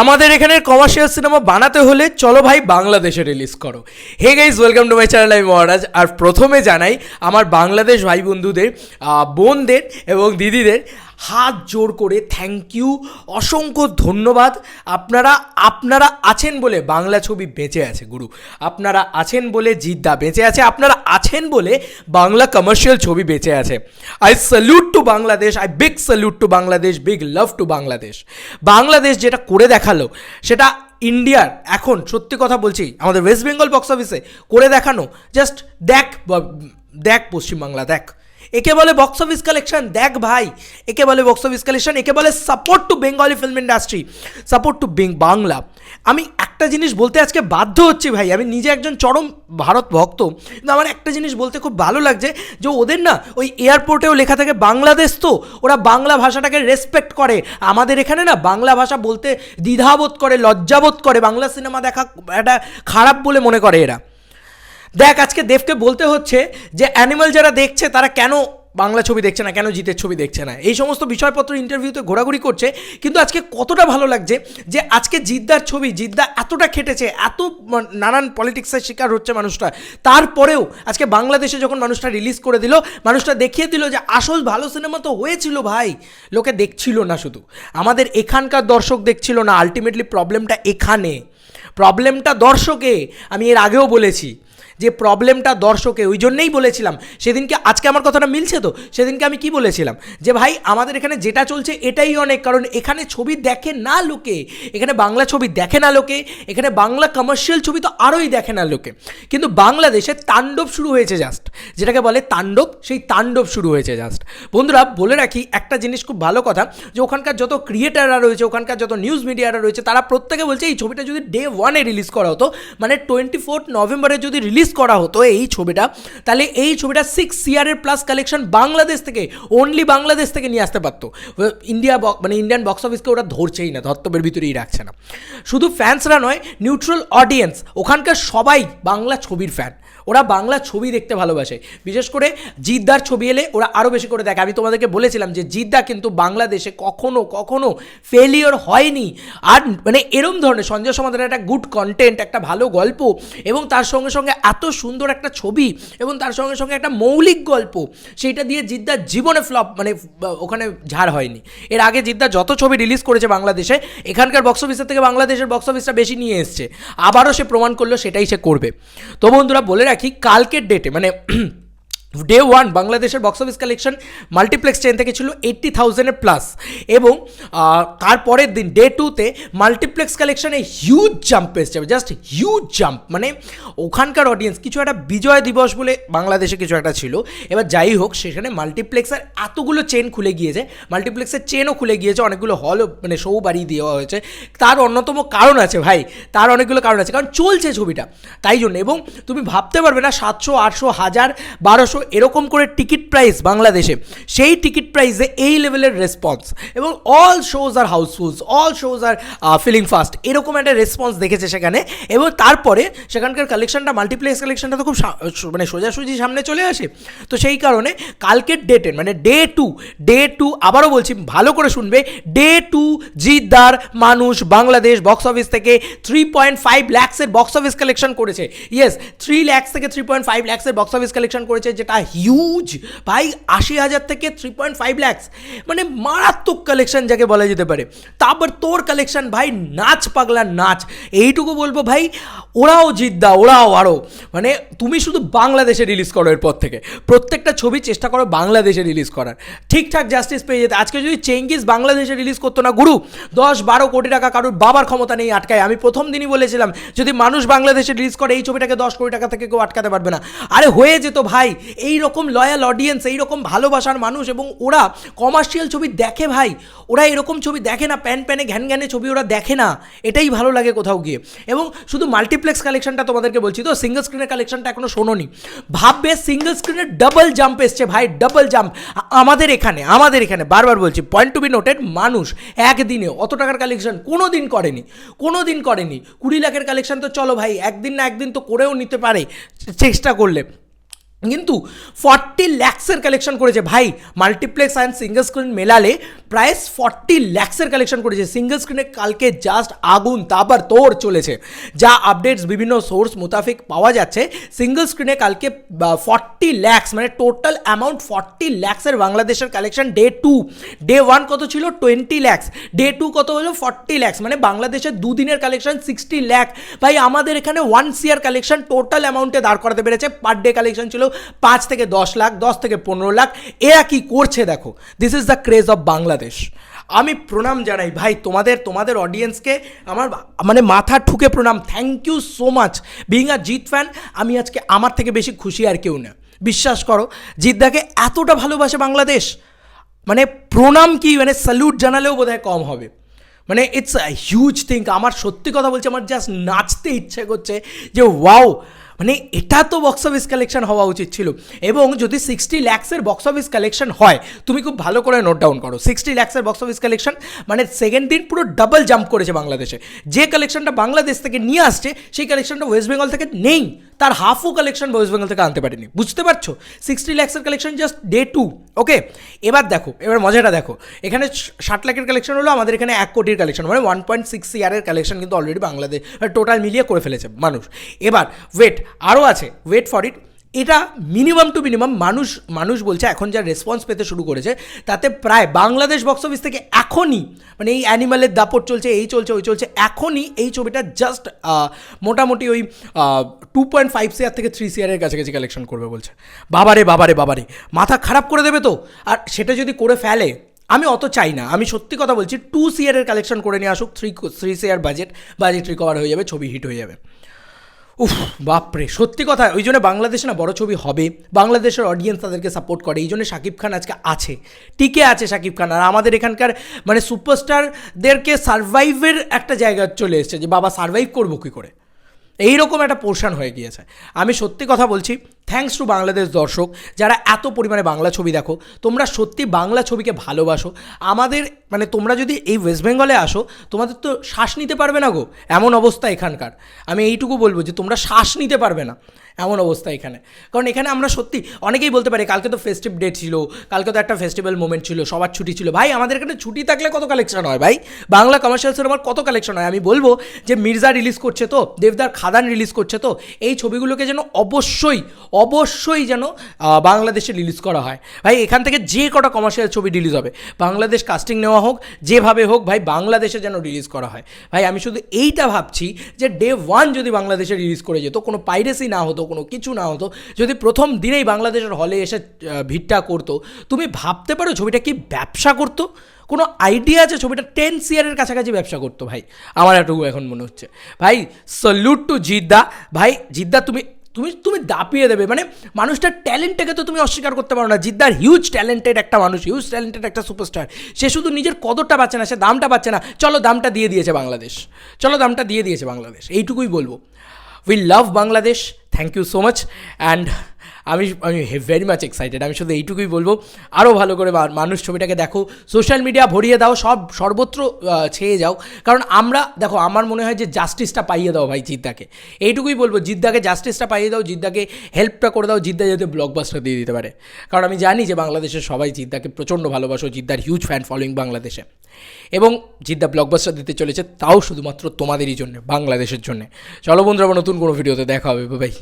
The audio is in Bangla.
আমাদের এখানে কমার্শিয়াল সিনেমা বানাতে হলে চলো ভাই বাংলাদেশে রিলিজ করো। Hey guys welcome to my channel আমি মহারাজ। আর প্রথমে জানাই, আমার বাংলাদেশ ভাই বন্ধুদের বোনদের এবং দিদিদের হাত জোর করে থ্যাংক ইউ অসংখ্য ধন্যবাদ। আপনারা আপনারা আছেন বলে বাংলা ছবি বেঁচে আছে, গুরু। আপনারা আছেন বলে জিদ্দা বেঁচে আছে, আপনারা আছেন বলে বাংলা কমার্শিয়াল ছবি বেঁচে আছে। I salute to Bangladesh I big salute to Bangladesh big love to Bangladesh Bangladesh যেটা করে দেখাল, সেটা ইন্ডিয়ার এখন, সত্যি কথা বলছি, আমাদের ওয়েস্ট বেঙ্গল বক্স অফিসে করে দেখানো। জাস্ট দেখ দেখ পশ্চিমবাংলা, দেখ। একে বলে বক্স অফিস কালেকশন দেখ ভাই। একে বলে বক্স অফিস কালেকশন একে বলে support to Bengali film industry support to Bangla. আমি একটা জিনিস বলতে আজকে বাধ্য হচ্ছি ভাই, আমি নিজে একজন চরম ভারত ভক্ত, কিন্তু আমার একটা জিনিস বলতে খুব ভালো লাগছে যে ওদের না ওই এয়ারপোর্টেও লেখা থাকে বাংলাদেশ তো, ওরা বাংলা ভাষাটাকে রেসপেক্ট করে। আমাদের এখানে না বাংলা ভাষা বলতে দ্বিধাবোধ করে, লজ্জাবোধ করে, বাংলা সিনেমা দেখা একটা খারাপ বলে মনে করে এরা। দেখ, আজকে দেবকে বলতে হচ্ছে যে অ্যানিমাল যারা দেখছে, তারা কেন বাংলা ছবি দেখছে না, কেন জিতের ছবি দেখছে না? এই সমস্ত বিষয়পত্র ইন্টারভিউতে ঘোরাঘুরি করছে, কিন্তু আজকে কতটা ভালো লাগছে যে আজকে জিদ্দার ছবি, জিদ্দা এতটা খেটেছে, এত নানান পলিটিক্সের শিকার হচ্ছে মানুষটা। তারপরেও আজকে বাংলাদেশে যখন মানুষটা রিলিজ করে দিল, মানুষটা দেখিয়ে দিল যে আসল ভালো সিনেমা তো হয়েছিল ভাই। লোকে দেখছিল না শুধু। আমাদের এখানকার দর্শক দেখছিল না আলটিমেটলি প্রবলেমটা এখানে। প্রবলেমটা দর্শকে, আমি এর আগেও বলেছি। যে প্রবলেমটা দর্শকে, ওই জন্যেই বলেছিলাম। সেদিনকে, আজকে আমার কথাটা মিলছে তো? সেদিনকে আমি কি বলেছিলাম? যে ভাই, আমাদের এখানে যেটা চলছে, এটাই অনেক। কারণ এখানে ছবি দেখে না লোকে, এখানে বাংলা ছবি দেখে না লোকে, এখানে বাংলা কমার্শিয়াল ছবি তো আরোই দেখে না লোকে। কিন্তু বাংলাদেশে তাণ্ডব শুরু হয়েছে জাস্ট যেটাকে বলে তাণ্ডব, সেই তাণ্ডব শুরু হয়েছে জাস্ট বন্ধুরা, বলে রাখি, একটা জিনিস খুব ভালো কথা, যে ওখানকার যত ক্রিয়েটাররা রয়েছে, ওখানকার যত নিউজ মিডিয়ারা রয়েছে, তারা প্রত্যেকে বলছে, এই ছবিটা যদি ডে ওয়ানে রিলিজ করা হতো মানে টোয়েন্টি ফোর্থ নভেম্বরে যদি রিলিজ করা হতো এই ছবিটা। তাহলে এই ছবিটা সিক্স সিআরের প্লাস কালেকশন বাংলাদেশ থেকে অনলি বাংলাদেশ থেকে নিয়ে আসতে পারতো। ইন্ডিয়া মানে ইন্ডিয়ান বক্স অফিসকে ওরা ধরছেই না, ধর্তব্যের ভিতরেই রাখছে না। শুধু ফ্যান্সরা নয় নিউট্রাল অডিয়েন্স ওখানকার সবাই বাংলা ছবির ফ্যান ওরা বাংলা ছবি দেখতে ভালোবাসে। বিশেষ করে জিদ্দার ছবি এলে ওরা আরও বেশি করে দেখে। আমি তোমাদেরকে বলেছিলাম যে জিদ্দা কিন্তু বাংলাদেশে কখনো কখনো ফেলিওর হয়নি। আর মানে এরম ধরনের সঞ্জয় সমাধানের একটা গুড কন্টেন্ট একটা ভালো গল্প, এবং তার সঙ্গে সঙ্গে এত সুন্দর একটা ছবি এবং তার সঙ্গে সঙ্গে একটা মৌলিক গল্প, সেইটা দিয়ে জিদ্দার জীবনে ফ্লপ মানে ওখানে ঝাড় হয়নি। এর আগে জিদ্দা যত ছবি রিলিজ করেছে বাংলাদেশে, এখানকার বক্স অফিসের থেকে বাংলাদেশের বক্স অফিসটা বেশি নিয়ে এসছে। আবারও সে প্রমাণ করল সেটাই সে করবে। তো বন্ধুরা, বলে রাখি, কালকের ডেটে মানে ডে ওয়ান বাংলাদেশের box office collection multiplex chain থেকে ছিল এইট্টি থাউজেন্ডের প্লাস এবং তারপরের দিন ডে টুতে মাল্টিপ্লেক্স কালেকশনে হিউজ জাম্প এসছে। জাস্ট হিউজ জাম্প মানে ওখানকার অডিয়েন্স কিছু একটা বিজয় দিবস বলে বাংলাদেশে কিছু একটা ছিল। এবার যাই হোক, সেখানে মাল্টিপ্লেক্সের এতগুলো চেন খুলে গিয়েছে। মাল্টিপ্লেক্সের চেনও খুলে গিয়েছে, অনেকগুলো হল মানে শো বাড়িয়ে দেওয়া হয়েছে। তার অন্যতম কারণ আছে ভাই, তার অনেকগুলো কারণ আছে। কারণ চলছে ছবিটা, তাই জন্য। এবং তুমি ভাবতে পারবে না, সাতশো, আটশো, হাজার, বারোশো এরকম করে টিকিট প্রাইস বাংলাদেশে, সেই টিকিট প্রাইসে এই লেভেলের রেসপন্স এবং all shows are housefulls all shows are filling fast এরকম একটা রেসপন্স দেখেছে সেখানে। এবং তারপরে সেখানকার কালেকশনটা মাল্টিপ্লেক্স কালেকশনটা তো খুব মানে সোজাসুজি সামনে চলে আসে। তো সেই কারণে কালকের ডেটের মানে ডে টু ডে টু আবারও বলছি, ভালো করে শুনবে। ডে টু জিদ্দার মানুষ বাংলাদেশ বক্স অফিস থেকে থ্রি পয়েন্ট ফাইভ ল্যাক্সের বক্স অফিস কালেকশন করেছে। ইয়েস থ্রি ল্যাক্স থেকে থ্রি পয়েন্ট ফাইভ ল্যাক্সের বক্স অফিস কালেকশন করেছে, যেটা হিউজ ভাই আশি হাজার থেকে থ্রি পয়েন্ট ফাইভ ল্যাক্স মানে মারাত্মক কালেকশন যাকে বলা যেতে পারে। তারপর তোর কালেকশন ভাই নাচ পাগলার নাচ। এইটুকু বলব ভাই, ওরাও জিদ্দা, ওরাও আরও। মানে তুমি শুধু বাংলাদেশে রিলিজ করো এরপর থেকে। প্রত্যেকটা ছবি চেষ্টা করো বাংলাদেশে রিলিজ করার। ঠিকঠাক জাস্টিস পেয়ে যেতে। আজকে যদি চেঙ্গিস বাংলাদেশে রিলিজ করতো না, গুরু, দশ বারো কোটি টাকা কারোর বাবার ক্ষমতা নেই আটকায়। আমি প্রথম দিনই বলেছিলাম, যদি মানুষ বাংলাদেশে রিলিজ করে, এই ছবিটাকে দশ কোটি টাকা থেকে কেউ আটকাতে পারবে না। আরে হয়ে যেত ভাই এই রকম লয়াল অডিয়েন্স এই রকম ভালোবাসার মানুষ এবং ওরা কমার্শিয়াল ছবি দেখে ভাই। ওরা এরকম ছবি দেখে না, প্যান প্যানে ঘ্যান ঘ্যানে ছবি ওরা দেখে না। এটাই ভালো লাগে কোথাও গিয়ে। এবং শুধু মাল্টিপ্লেক্স কালেকশনটা তোমাদেরকে বলছি তো সিঙ্গেল স্ক্রিনের কালেকশনটা এখনও শোনোনি। ভাববে সিঙ্গেল স্ক্রিনের ডাবল জাম্প এসছে ভাই ডাবল জাম্প আমাদের এখানে আমাদের এখানে বারবার বলছি পয়েন্ট টু বি নোটেড মানুষ একদিনে অত টাকার কালেকশন কোনো দিন করেনি কোনো দিন করেনি। কুড়ি লাখের কালেকশন তো চলো ভাই, একদিন না একদিন তো করেও নিতে পারে, চেষ্টা করলে। কিন্তু ফর্টি ল্যাক্সের কালেকশন করেছে। ভাই মাল্টিপ্লেক্স অ্যান্ড সিঙ্গেল স্ক্রিন মেলালে প্রায় ফর্টি ল্যাক্সের কালেকশন করেছে। সিঙ্গেল স্ক্রিনে কালকে জাস্ট আগুন, তারপর তোর চলেছে। যা আপডেটস বিভিন্ন সোর্স মোতাফিক পাওয়া যাচ্ছে। সিঙ্গেল স্ক্রিনে কালকে ফর্টি ল্যাক্স মানে টোটাল অ্যামাউন্ট ফর্টি ল্যাক্সের বাংলাদেশের collection day two day one কত ছিল? টোয়েন্টি ল্যাক্স। ডে টু কত হলো? ফর্টি ল্যাক্স। মানে বাংলাদেশের দুদিনের কালেকশন সিক্সটি ল্যাক ভাই, আমাদের এখানে ওয়ান সিয়ার কালেকশন টোটাল অ্যামাউন্টে দাঁড় করাতে পেরেছে। পার ডে কালেকশন ছিল পাঁচ থেকে দশ লাখ, দশ থেকে পনেরো লাখ। এরা কি করছে দেখো? This is the craze of Bangladesh আমি প্রণাম জানাই। ভাই, তোমাদের তোমাদের অডিয়েন্সকে আমার মানে মাথা ঠুকে প্রণাম। Thank you so much being a Jeet fan আমি আজকে আমার থেকে বেশি খুশি আর কেউ না। বিশ্বাস করো জিদ্দাকে এতটা ভালোবাসে বাংলাদেশ। মানে প্রণাম কি মানে স্যালুট জানালেও বোধহয় কম হবে। মানে ইটস আ হিউজ থিং আমার সত্যি কথা বলছি, আমার জাস্ট নাচতে ইচ্ছে করছে যে ওয়াও মানে এটা তো বক্স অফিস কালেকশন হওয়া উচিত ছিল। এবং যদি সিক্সটি ল্যাক্সের বক্স অফিস কালেকশন হয়, তুমি খুব ভালো করে নোট ডাউন করো। সিক্সটি ল্যাক্সের বক্স অফিস কালেকশন মানে সেকেন্ড দিন পুরো ডাবল জাম্প করেছে বাংলাদেশে। যে কালেকশনটা বাংলাদেশ থেকে নিয়ে আসছে, সেই কালেকশনটা ওয়েস্ট বেঙ্গল থেকে নেই। তার হাফও কালেকশন ওয়েস্ট বেঙ্গল থেকে আনতে পারেনি। বুঝতে পারছ? Sixty ল্যাক্সের collection just day two okay এবার দেখো, এবার মজাটা দেখো। এখানে ষাট লাখের কালেকশন হলো আমাদের এখানে এক কোটির কালেকশন মানে ওয়ান পয়েন্ট সিক্স ইয়ারের কালেকশন কিন্তু অলরেডি বাংলাদেশ টোটাল মিলিয়ে করে ফেলেছে মানুষ। এবার ওয়েট আরও আছে ওয়েট ফর ইট এটা মিনিমাম টু মিনিমাম মানুষ মানুষ বলছে এখন যা রেসপন্স পেতে শুরু করেছে, তাতে প্রায় বাংলাদেশ বক্স অফিস থেকে এখনই মানে এই অ্যানিমালের দাপট চলছে, এই চলছে, ওই চলছে, এখনই এই ছবিটা জাস্ট মোটামুটি ওই টু পয়েন্ট ফাইভ সিয়ার থেকে থ্রি সিয়ারের কাছাকাছি কালেকশন করবে বলছে। বাবারে বাবারে বাবারে, মাথা খারাপ করে দেবে তো? আর সেটা যদি করে ফেলে, আমি অত চাই না, আমি সত্যি কথা বলছি টু সিয়ারের কালেকশন করে নিয়ে আসুক থ্রি থ্রি সিয়ার বাজেট বাজেট রিকভার হয়ে যাবে, ছবি হিট হয়ে যাবে। উফ, বাপরে, সত্যি কথা, ওই জন্য বাংলাদেশে না বড় ছবি হবে। বাংলাদেশের অডিয়েন্স তাদেরকে সাপোর্ট করে, এই জন্য শাকিব খান আজকে আছে। টিকে আছে শাকিব খান, আর আমাদের এখানকার মানে সুপারস্টারদেরকে সার্ভাইভের একটা জায়গা চলে এসছে, যে বাবা সার্ভাইভ করব কী করে? এইরকম একটা পোর্শন হয়ে গিয়েছে। আমি সত্যি কথা বলছি থ্যাঙ্কস টু বাংলাদেশ দর্শক, যারা এত পরিমাণে বাংলা ছবি দেখো, তোমরা সত্যি বাংলা ছবিকে ভালোবাসো। আমাদের মানে তোমরা যদি এই ওয়েস্ট বেঙ্গলে আসো, তোমাদের তো শ্বাস নিতে পারবে না গো, এমন অবস্থা এখানকার। আমি এইটুকু বলব যে তোমরা শ্বাস নিতে পারবে না, এমন অবস্থা এখানে। কারণ এখানে আমরা সত্যি অনেকেই বলতে পারি, কালকে তো ফেস্টিভ ডে ছিল, কালকে তো একটা ফেস্টিভ্যাল মোমেন্ট ছিল, সবার ছুটি ছিল। ভাই, আমাদের এখানে ছুটি থাকলে কত কালেকশন হয় ভাই? বাংলা কমার্শিয়াল সিনেমার কত কালেকশন হয়? আমি বলব যে মির্জা রিলিজ করছে তো, দেবদার খাদান রিলিজ করছে তো, এই ছবিগুলোকে যেন অবশ্যই অবশ্যই যেন বাংলাদেশে রিলিজ করা হয়। ভাই, এখান থেকে যে কটা কমার্শিয়াল ছবি রিলিজ হবে, বাংলাদেশ কাস্টিং নেওয়া হোক, যেভাবে হোক, ভাই, বাংলাদেশে যেন রিলিজ করা হয়। ভাই, আমি শুধু এইটা ভাবছি যে ডে ওয়ান যদি বাংলাদেশে রিলিজ করে যেত, কোনো পাইরেসি না হতো, কোনো কিছু না হতো, যদি প্রথম দিনেই বাংলাদেশের হলে এসে ভিড়টা করতো, তুমি ভাবতে পারো ছবিটা কি ব্যবসা করতো? কোনো আইডিয়া আছে ছবিটা টেন সিয়ারের কাছাকাছি ব্যবসা করতো, ভাই? আমার এটুকু এখন মনে হচ্ছে। ভাই সল্যুট টু জিদ্দা। ভাই, জিদ্দা, তুমি তুমি তুমি দাপিয়ে দেবে। মানে মানুষটার ট্যালেন্টটাকে তো তুমি অস্বীকার করতে পারো না। জিদ্দার হিউজ ট্যালেন্টেড একটা মানুষ হিউজ ট্যালেন্টেড একটা সুপারস্টার সে শুধু নিজের কদরটা পাচ্ছে না, সে দামটা পাচ্ছে না। চলো দামটা দিয়ে দিয়েছে বাংলাদেশ। চলো দামটা দিয়ে দিয়েছে বাংলাদেশ। এইটুকুই বলব। We love Bangladesh thank you so much and আমি আমি ভেরি মাচ এক্সাইটেড আমি শুধু এইটুকুই বলব আরও ভালো করে মানুষ ছবিটাকে দেখো। সোশ্যাল মিডিয়া ভরিয়ে দাও, সব সর্বত্র ছেয়ে যাও। কারণ আমরা, দেখো, আমার মনে হয় যে জাস্টিসটা পাইয়ে দাও ভাই জিদ্দাকে। এইটুকুই বলব, জিদ্দাকে জাস্টিসটা পাইয়ে দাও, জিদ্দাকে হেল্পটা করে দাও, জিদ্দা যাতে ব্লকবাস্টার দিয়ে দিতে পারে। কারণ আমি জানি যে বাংলাদেশের সবাই জিদ্দাকে প্রচণ্ড ভালোবাসো জিদ্দার হিউজ ফ্যান ফলোয়িং বাংলাদেশে। এবং জিদ্দা ব্লকবাস্টার দিতে চলেছে তাও শুধুমাত্র তোমাদেরই জন্য, বাংলাদেশের জন্য। চলো বন্ধুরা নতুন কোনো ভিডিওতে দেখা হবে বাই